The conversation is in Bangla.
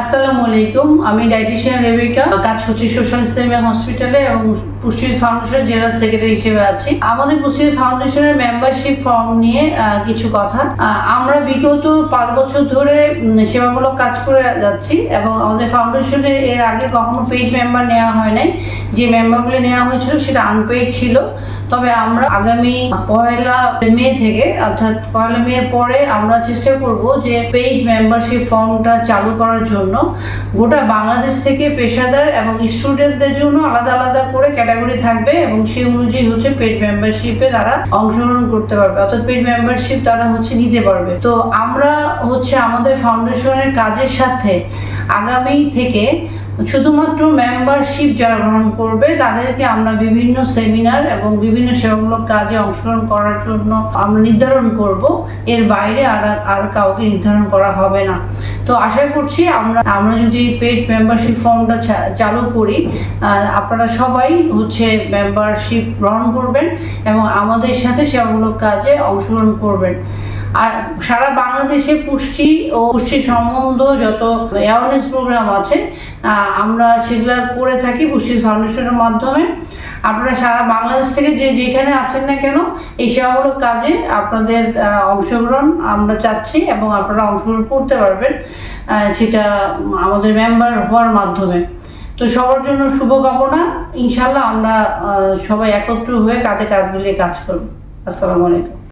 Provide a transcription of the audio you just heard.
আসসালামু আলাইকুম, আমি ডাইটিশিয়ান রেবিকা, কাজ করছি সোশ্যাল সেমিয়া হসপিটালে এবং পুষ্টি ফাউন্ডেশন জেনারেল সেক্রেটারি হিসেবে আছি। আমাদের পুষ্টি ফাউন্ডেশনের মেম্বারশিপ ফর্ম নিয়ে কিছু কথা। আমরা বিগত পাঁচ বছর ধরে সেবামূলক কাজ করে যাচ্ছি এবং আমাদের ফাউন্ডেশনের এর আগে কখনো পেইড মেম্বার নেওয়া হয় নাই। যে মেম্বারগুলো নেওয়া হয়েছিল, সেটা আনপেইড ছিল। তবে আমরা আগামী পয়লা মে থেকে, অর্থাৎ পয়লা মে পরে আমরা চেষ্টা করব যে পেইড মেম্বারশিপ ফর্মটা চালু করার জন্য। গোটা বাংলাদেশ থেকে পেশাদার এবং স্টুডেন্টদের জন্য আলাদা আলাদা করে ক্যাটাগরি থাকবে এবং সেই অনুযায়ী হচ্ছে পেড মেম্বারশিপে তারা অংশগ্রহণ করতে পারবে। অর্থাৎ পেড মেম্বারশিপ তারা হচ্ছে নিতে পারবে। তো আমরা হচ্ছে আমাদের ফাউন্ডেশনের কাজের সাথে আগামী থেকে শুধুমাত্র মেম্বারশিপ যারা গ্রহণ করবে, তাদেরকে আমরা বিভিন্ন সেমিনার এবং বিভিন্ন সেবামূলক কাজে অংশগ্রহণ করার জন্য আমরা নির্ধারণ করব। এর বাইরে আর আর কাউকে নির্ধারণ করা হবে না। তো আশা করছি আমরা আমরা যদি পেড মেম্বারশিপ ফর্মটা চালু করি আপনারা সবাই হচ্ছে মেম্বারশিপ গ্রহণ করবেন এবং আমাদের সাথে সেবামূলক কাজে অংশগ্রহণ করবেন। আর সারা বাংলাদেশে পুষ্টি ও পুষ্টি সম্বন্ধ যত অ্যাওয়ারনেস প্রোগ্রাম আছে আমরা সেগুলো করে থাকি পুষ্টি ফাউন্ডেশনের মাধ্যমে। আপনারা সারা বাংলাদেশ থেকে যে যেখানে আছেন না কেন, এই সেবামূলক কাজে আপনাদের অংশগ্রহণ আমরা চাচ্ছি এবং আপনারা অংশগ্রহণ করতে পারবেন সেটা আমাদের মেম্বার হওয়ার মাধ্যমে। তো সবার জন্য শুভকামনা। ইনশাল্লাহ আমরা সবাই একত্র হয়ে কাঁধে কাঁধ মিলিয়ে কাজ করব। আসসালামু আলাইকুম।